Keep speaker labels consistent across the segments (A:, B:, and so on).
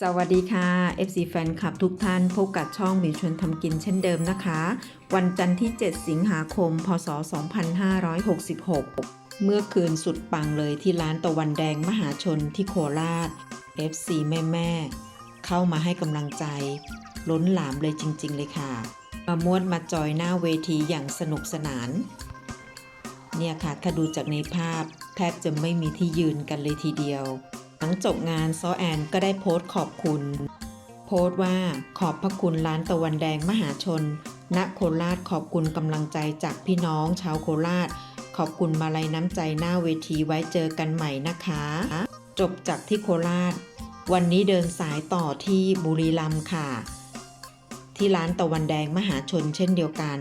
A: สวัสดีค่ะ FC แฟนคลับทุกท่านพบกับช่องมิวชวนทำกินเช่นเดิมนะคะ วันจันทร์ที่ 7 สิงหาคม พศ 2566 เมื่อคืนสุดปังเลยที่ร้านตะวันแดงมหาชนที่โคราช FC แม่แม่ๆเข้ามาให้กำลังใจ ล้นหลามเลยจริง ๆ เลยค่ะ มามวดมาจอยหน้าเวทีอย่างสนุกสนาน เนี่ยค่ะถ้าดูจากในภาพแทบจะไม่มีที่ยืนกันเลยทีเดียว ลังจบงานซอแอนก็ได้โพสต์ขอบคุณ โพสต์ว่าขอบพระคุณร้านตะวันแดงมหาชน ณโคราชขอบคุณกำลังใจจากพี่น้องชาวโคราช ขอบคุณมาลัยน้ำใจหน้าเวทีไว้เจอกันใหม่นะคะ จบจากที่โคราช วันนี้เดินสายต่อที่บุรีรัมย์ค่ะ ที่ร้านตะวันแดงมหาชนเช่นเดียวกัน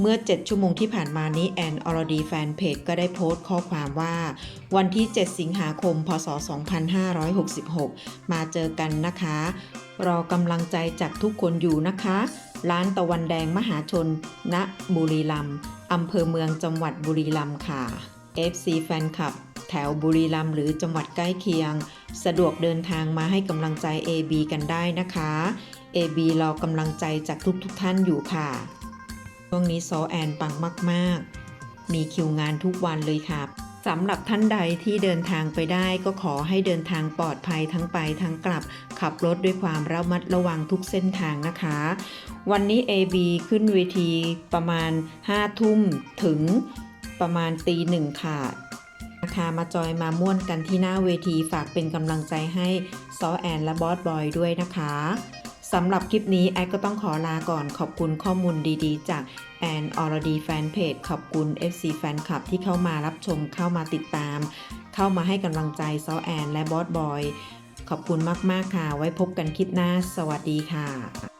A: เมื่อ 7 ชั่วโมงที่ผ่านมานี้แอนอรดีแฟนเพจก็ได้โพสต์ข้อความว่า วันที่ 7 สิงหาคม พศ 2566 มาเจอกันนะคะ รอกำลังใจจากทุกคนอยู่นะคะ ร้านตะวันแดงมหาชน ณ บุรีรัมย์อำเภอเมืองจังหวัดบุรีรัมย์ค่ะ FC แฟนคลับแถวบุรีรัมย์หรือจังหวัดใกล้เคียง สะดวกเดินทางมาให้กำลังใจ AB กันได้นะคะ AB รอกำลังใจจากทุกๆทท่านอยู่ค่ะ ช่วงนี้ซอแอนปังมากๆ มีคิวงานทุกวันเลยครับสำหรับท่านใดที่เดินทางไปได้ก็ขอให้เดินทางปลอดภัยทั้งไปทั้งกลับ ขับรถด้วยความระมัดระวังทุกเส้นทางนะคะ วันนี้ AB ขึ้นเวทีประมาณ 5 ทุ่มถึงประมาณตีหนึ่งค่ะนะคะมาจอยมาม่วนกันที่หน้าเวทีฝากเป็นกำลังใจให้ซอแอนและบอสบอยด้วยนะคะ สำหรับคลิปนี้แอดก็ต้องขอลาก่อนขอบคุณข้อมูลดีๆ จากแอนออรดีแฟนเพจขอบคุณ FC แฟนคลับที่เข้ามารับชมเข้ามาติดตาม เข้ามาให้กำลังใจซอแอนและบอสบอย ขอบคุณมาก ๆ ค่ะ ไว้พบกันคลิปหน้า สวัสดีค่ะ